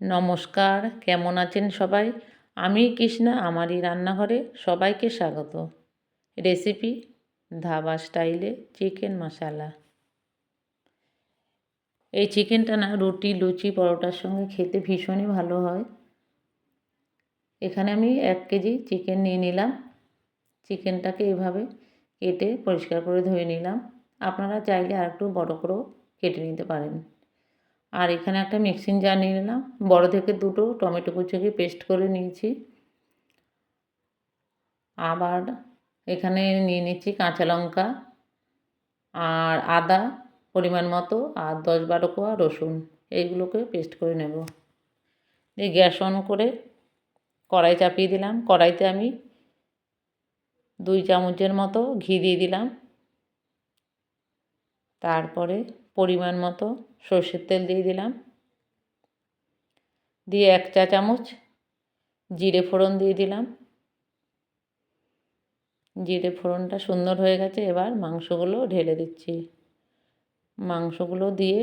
নমস্কার, কেমন আছেন সবাই? আমি কৃষ্ণা, আমারই রান্নাঘরে সবাইকে স্বাগত। রেসিপি, ধাবা স্টাইলে চিকেন মশালা। এই চিকেনটা না, রুটি, লুচি, পরোটার সঙ্গে খেতে ভীষণই ভালো হয়। এখানে আমি এক কেজি চিকেন নিয়ে নিলাম। চিকেনটাকে এভাবে কেটে পরিষ্কার করে ধুয়ে নিলাম। আপনারা চাইলে আর একটু বড়ো করেও কেটে নিতে পারেন। আর এখানে একটা মিক্সিং জার নিয়ে নিলাম। বড় থেকে দুটো টমেটো কুচিকে পেস্ট করে নিয়েছি। আবার এখানে নিয়ে নিচ্ছি কাঁচা লঙ্কা আর আদা পরিমাণ মতো আর দশ বারো কোয়া রসুন। এইগুলোকে পেস্ট করে নেব। দিয়ে গ্যাস অন করে কড়াই চাপিয়ে দিলাম। কড়াইতে আমি দুই চামচের মতো ঘি দিয়ে দিলাম। তারপরে পরিমাণ মতো সর্ষের তেল দিয়ে দিলাম। দিয়ে এক চা চামচ জিরে ফোড়ন দিয়ে দিলাম। জিরে ফোড়নটা সুন্দর হয়ে গেছে, এবার মাংসগুলো ঢেলে দিচ্ছি। মাংসগুলো দিয়ে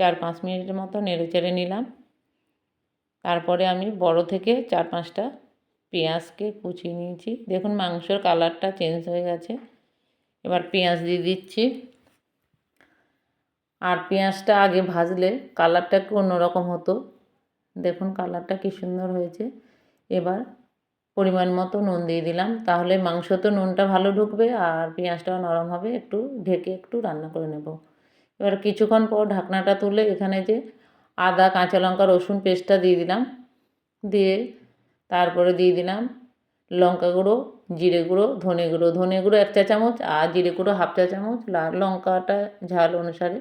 চার পাঁচ মিনিটের মতো নেড়ে চেড়ে নিলাম। তারপরে আমি বড় থেকে চার পাঁচটা পেঁয়াজকে কুচিয়ে নিয়েছি। দেখুন মাংসর কালারটা চেঞ্জ হয়ে গেছে। এবার পেঁয়াজ দিয়ে দিচ্ছি আর পেঁয়াজটা আগে ভাজলে কালারটা একটু অন্যরকম হতো। দেখুন কালারটা কী সুন্দর হয়েছে। এবার পরিমাণ মতো নুন দিয়ে দিলাম। তাহলে মাংস তো নুনটা ভালো ঢুকবে আর পেঁয়াজটাও নরম হবে। একটু ঢেকে একটু রান্না করে নেব। এবার কিছুক্ষণ পর ঢাকনাটা তুলে এখানে যে আদা, কাঁচা লঙ্কা, রসুন পেস্টটা দিয়ে দিলাম। দিয়ে তারপরে দিয়ে দিলাম লঙ্কা গুঁড়ো, জিরে গুঁড়ো, ধনে গুঁড়ো। ধনে গুঁড়ো এক চা চামচ আর জিরে গুঁড়ো হাফ চা চামচ লাল লঙ্কাটা ঝাল অনুসারে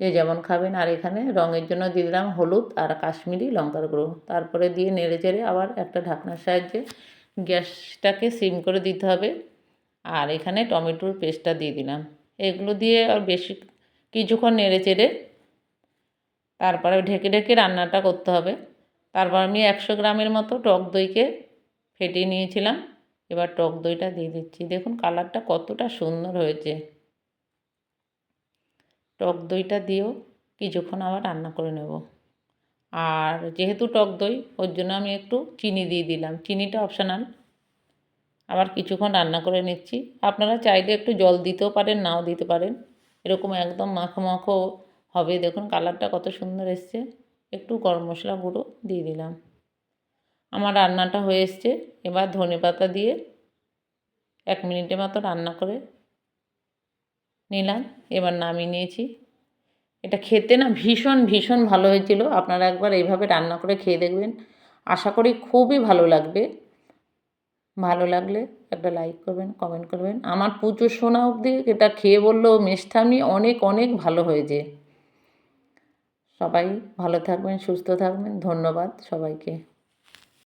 যে যেমন খাবেন, আর এখানে রঙের জন্য দিয়ে দিলাম হলুদ আর কাশ্মীরি লঙ্কার গুঁড়ো। তারপরে দিয়ে নেড়ে চেড়ে আবার একটা ঢাকনার সাহায্যে গ্যাসটাকে সিম করে দিতে হবে। আর এখানে টমেটোর পেস্টটা দিয়ে দিলাম। এগুলো দিয়ে আর বেশি কিছুক্ষণ নেড়ে চেড়ে তারপরে ঢেকে ঢেকে রান্নাটা করতে হবে। তারপর আমি একশো গ্রামের মতো টক দইকে ফেটিয়ে নিয়েছিলাম। এবার টক দইটা দিয়ে দিচ্ছি। দেখুন কালারটা কতটা সুন্দর হয়েছে। টক দইটা দিয়েও কিছুক্ষণ আবার রান্না করে নেব। আর যেহেতু টক দই, ওর জন্য আমি একটু চিনি দিয়ে দিলাম। চিনিটা অপশানাল। আবার কিছুক্ষণ রান্না করে নিচ্ছি। আপনারা চাইলে একটু জল দিতেও পারেন, নাও দিতে পারেন। এরকম একদম মাখো মাখো হবে। দেখুন কালারটা কত সুন্দর এসছে। একটু গরম মশলা গুঁড়ো দিয়ে দিলাম। আমার রান্নাটা হয়ে এসছে। এবার ধনে পাতা দিয়ে এক মিনিটের মতো রান্না করে নিলাম, এবার নামিয়ে নিয়েছি। এটা খেতে না ভীষণ ভীষণ ভালো হয়েছিল। আপনারা একবার এইভাবে রান্না করে খেয়ে দেখবেন। আশা করি খুবই ভালো লাগবে। ভালো লাগলে একটা লাইক করবেন, কমেন্ট করবেন। আমার পুজো শোনা অবধি এটা খেয়ে বলল মিষ্টামি অনেক অনেক ভালো হয়েছে সবাই ভালো থাকবেন, সুস্থ থাকবেন। ধন্যবাদ সবাইকে।